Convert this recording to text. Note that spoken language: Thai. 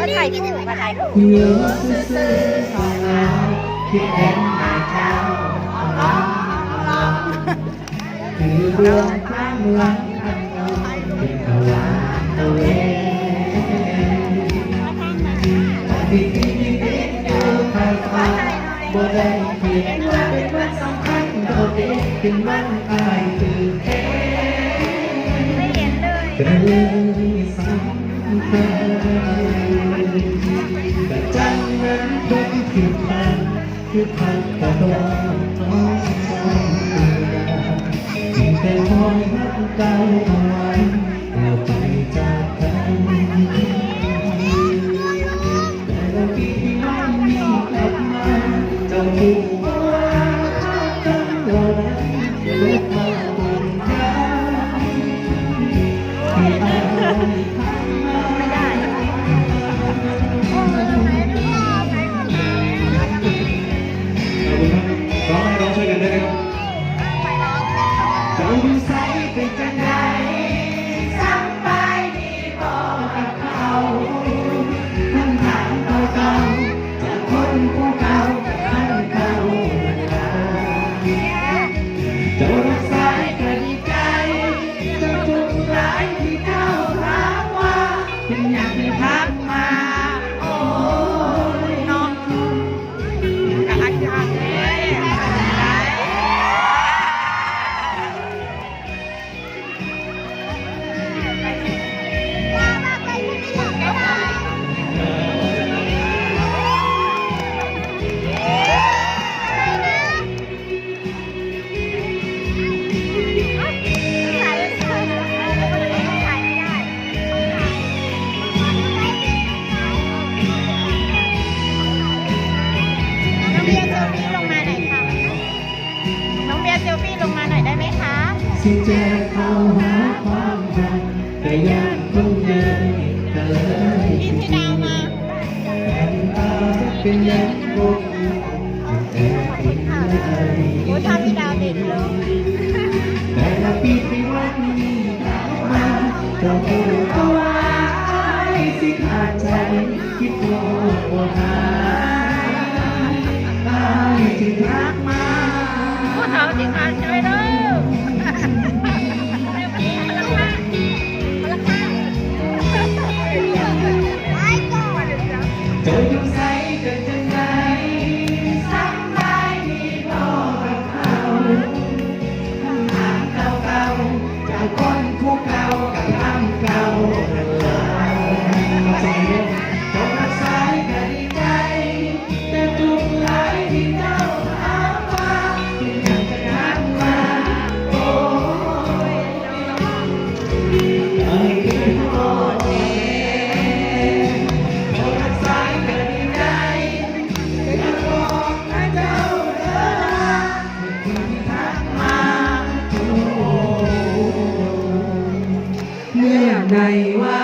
มาถ่ายถูกมาถ่ายถูกอยู่ซื่อๆสายน้ำคิดเห็นหน้าเจ้าคือดวงข้างหลังอันเก่าเป็นตะวันตะเวนที่ที่ที่เป็นอยู่ภายฟ้าบ่ได้เพียงว่าเป็นวันสำคัญโดดเด่นเป็นวันอายคือแท้ แต่จังนั้นเป็นคือพันคือพันกระโดดน้องชายจึงแต่คอยรักเก่าเอาไว้แล้วไปจากกันแต่ละปีที่ไม่มีกลับมาจ้าอยู่ ฟี่ลงมาหน่อยค่ะ น้องเบียร์เซลฟี่ลงมาหน่อยได้ไหมคะสิเจอเขาหาความรักแต่ยังคงเดินกันเลยพี่ที่ดาวมาแต่ตาเป็นยังคงแต่เป็นเลยโอ้ท่าพี่ดาวเด่นเลยแต่ละปีที่วันนี้มาเราพูดเอาไว้สิขาดใจคิดว่าว่า พูดเขาจริงอะใช่ไหมเด้อคนละข้างไปเจออยู่ใสกันจังไง I